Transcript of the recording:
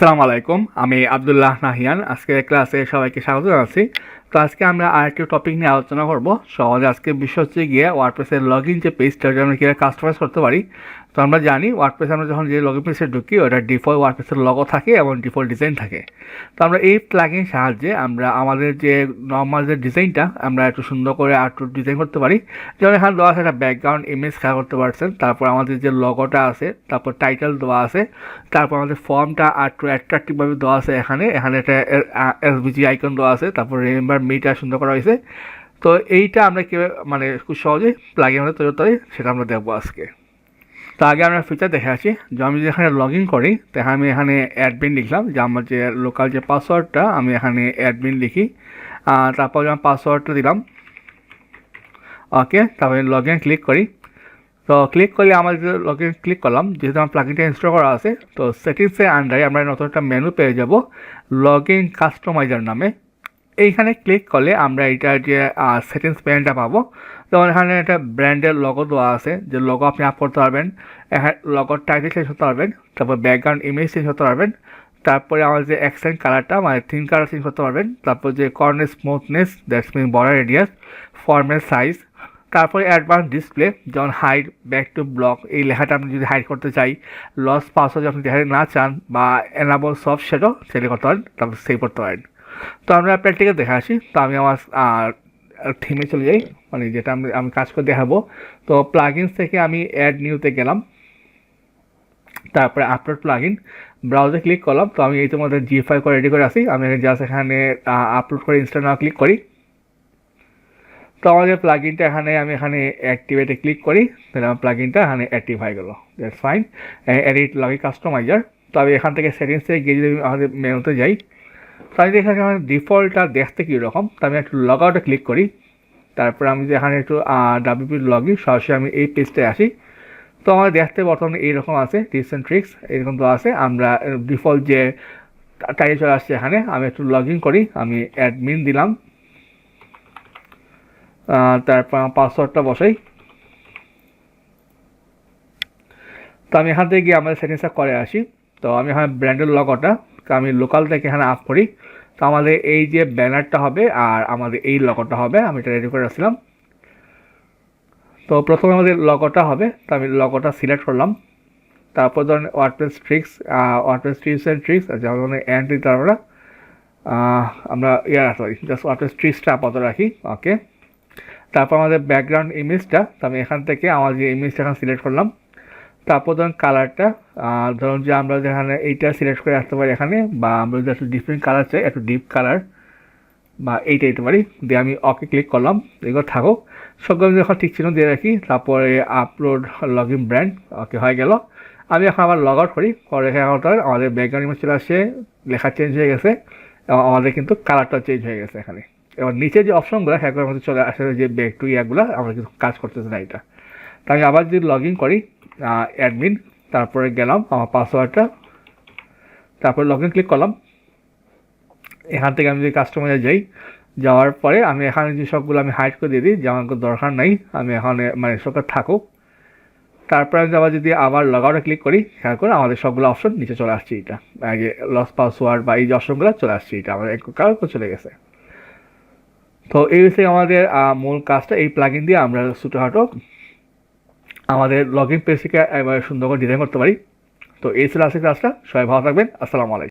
আসসালামু আলাইকুম, আমি আবদুল্লাহ নাহিয়ান, আজকে ক্লাসে সবাইকে স্বাগত জানাচ্ছি। তো আজকে আমরা আরেকটি টপিক নিয়ে আলোচনা করব। সহজে আজকে বিষয় হচ্ছে গিয়ে ওয়ার্ডপ্রেসের লগ ইন যে পেজটা আমরা কীভাবে কাস্টমাইজ করতে পারি তো আমরা জানি ওয়ার্ডপ্রেসে আমরা যখন যে লগ ইন পেজে ঢুকি, ওটা ডিফল্ট ওয়ার্ডপ্রেসের লগো থাকে এবং ডিফল্ট ডিজাইন থাকে। তো আমরা এই প্লাগিন সাহায্যে আমরা আমাদের যে নর্মাল যে ডিজাইনটা আমরা একটু সুন্দর করে একটু ডিজাইন করতে পারি। যেমন এখানে দেওয়া আছে একটা ব্যাকগ্রাউন্ড ইমেজ খেয়াল করতে পারছেন, তারপর আমাদের যে লগোটা আছে, তারপর টাইটেল দেওয়া আছে, তারপর আমাদের ফর্মটা আর একটু অ্যাট্রাকটিভভাবে দেওয়া আছে এখানে। এখানে একটা এসবিজি আইকন দেওয়া আছে, তারপর রিমেম্বার মিটা সুন্দর করা হয়েছে। তো এইটা আমরা কীভাবে মানে খুব সহজেই প্লাগিন আমাদের তৈরি সেটা আমরা দেখব আজকে। তো আগে আমরা ফিচার দেখে আছি যে আমি যেখানে লগ ইন করি, তাহলে আমি এখানে অ্যাডমিন লিখলাম। যে আমার যে লোকাল যে পাসওয়ার্ডটা আমি এখানে অ্যাডমিন লিখি। তারপর আমি পাসওয়ার্ডটা দিলাম ওকে তারপরে লগ ইন ক্লিক করি। তো ক্লিক করলে আমার যে লগ ইন ক্লিক করলাম, যেহেতু আমার প্লাগিনটা ইনস্টল করা আছে, তো সেটিংসের আন্ডারে আমরা নতুন একটা মেনু পেয়ে যাব। লগ ইন কাস্টমাইজার নামে। এইখানে ক্লিক করলে আমরা এইটার যে সেটিংস প্যানেলটা পাবো। যেমন এখানে একটা ব্র্যান্ডের লগো দেওয়া আছে, যে লগো আপনি আপ করতে পারবেন। এখানে লগোর টাইটেল চেঞ্জ করতে পারবেন, তারপর ব্যাকগ্রাউন্ড ইমেজ চেঞ্জ করতে পারবেন। তারপরে আমার যে অ্যাকসেন্ট কালারটা মানে থিন কালার চেঞ্জ করতে পারবেন। তারপর যে corner smoothness that's mean border radius ফর্মের সাইজ তারপরে অ্যাডভান্স ডিসপ্লে যেমন হাইড ব্যাক টু ব্লক এই লেখাটা আপনি যদি হাইড করতে চাই লস পাসওয়ার্ড আপনি দেখাতে না চান, বা এনাবল সফট সেটাও সেটা করতে পারেন, তারপর সেভ করতে পারেন। তো আমরা প্র্যাকটিক্যাল দেখে আসি। তো আমি আমার থিমে চলে যাই। মানে যেটা আমি আমি কাজ করে দেখাবো। তো প্লাগিনস থেকে আমি অ্যাড নিউতে গেলাম। তারপরে আপলোড প্লাগিন ব্রাউজে ক্লিক করলাম। তো আমি এই তোমাদের জি ফাইভ করে রেডি করে আসি আমি জাস্ট এখানে আপলোড করে ইনস্টা নাও ক্লিক করি। তো আমাদের প্লাগিনটা এখানে, আমি এখানে অ্যাক্টিভেটে ক্লিক করি। তাহলে আমার প্লাগিনটা এখানে অ্যাক্টিভ হয়ে গেলো। দ্যাটস ফাইন এডিট লাগে কাস্টমাইজার তো আমি এখান থেকে সেটিংসে গিয়ে যদি আমাদের মেনুতে যাই তো আমি এখানে আমার ডিফল্টটা দেখতে কীরকম? তা আমি একটু লগ আউটে ক্লিক করি। তারপর আমি যে এখানে একটু ডাব্লিউপি লগ ইন সরাসরি আমি এই পেজটায় আসি। তো আমার দেখতে বর্তমানে এইরকম আছে টিপস অ্যান্ড ট্রিক্স এরকম তো আছে। আমরা ডিফল্ট যে টাইটে চলে আসছে এখানে, আমি একটু লগ ইন করি, আমি অ্যাডমিন দিলাম। তারপর আমার পাসওয়ার্ডটা বসাই। তো আমি এখান থেকে গিয়ে আমাদের সেটিংসটা করে আসি। তো আমি এখানে ব্র্যান্ডের লগটা তো আমি লোকাল থেকে এখানে আপ করি। তো আমাদের এই যে ব্যানারটা হবে আর আমাদের এই লগটা হবে, আমি এটা রেডি করে রাখছিলাম। তো প্রথমে আমাদের লগটা হবে, তো আমি লগটা সিলেক্ট করলাম। তারপর ধরেন WordPress tricks WordPress tricks and tricks যেমন অ্যান্ড দিতে আমরা আমরা ইয়ে রাখতে পারি জাস্ট ওয়ার্ডপ্রেস ট্রিক্সটা আপাতত রাখি ওকে তারপর আমাদের ব্যাকগ্রাউন্ড ইমেজটা তো আমি এখান থেকে আমার যে ইমেজটা এখানে সিলেক্ট করলাম। তারপর ধরুন কালারটা ধরুন যে আমরা যেখানে এইটা সিলেক্ট করে আসতে পারি এখানে, বা আমরা যদি একটু ডিফারেন্ট কালার চাই, একটু ডিপ কালার বা এইটা দিতে পারি, দিয়ে আমি ওকে ক্লিক করলাম, এগুলো থাকুক। সবগুলো যখন ঠিক চিহ্ন দিয়ে রাখি, তারপরে upload log in brand okay হয়ে গেল। আমি এখন আবার লগ আউট করি করে রেখে আমাদের ব্যাকগ্রাউন্ড ইমেজ চলে আসে, লেখা চেঞ্জ হয়ে গেছে, এবং আমাদের কিন্তু কালারটা চেঞ্জ হয়ে গেছে এখানে। এবার নিচে যে অপশনগুলো হ্যাকের মধ্যে চলে আসে যে ব্যাক টু ইয়াগুলো, আমরা কিন্তু কাজ করতেছে না এটা। তো আমি আবার যদি লগ ইন করি অ্যাডমিন তারপরে গেলাম, আমার পাসওয়ার্ডটা তারপরে লগ ইন ক্লিক করলাম। এখান থেকে আমি যদি কাস্টমারে যাই, যাওয়ার পরে আমি এখানে যে সবগুলো আমি হাইড করে দিয়ে দিই, যে আমার দরকার নাই, আমি এখানে মানে সবটা থাকুক। তারপরে আমি আবার যদি আবার লগ আউটে ক্লিক করি, খেয়াল করে আমাদের সবগুলো অপশন নিচে চলে আসছে এটা। আগে লস পাসওয়ার্ড বা এই যে অপশনগুলো চলে আসছে এটা, আমাদের এক কারণ চলে গেছে। তো এই হচ্ছে আমাদের মূল কাজটা। এই প্লাগিন দিয়ে আমরা ছোটোখাটো আমাদের লগ ইন পেজ থেকে সুন্দর করে ডিজাইন করতে পারি। তো এই ছিল আজকের ক্লাসটা সবাই ভালো থাকবেন। আসসালামু আলাইকুম।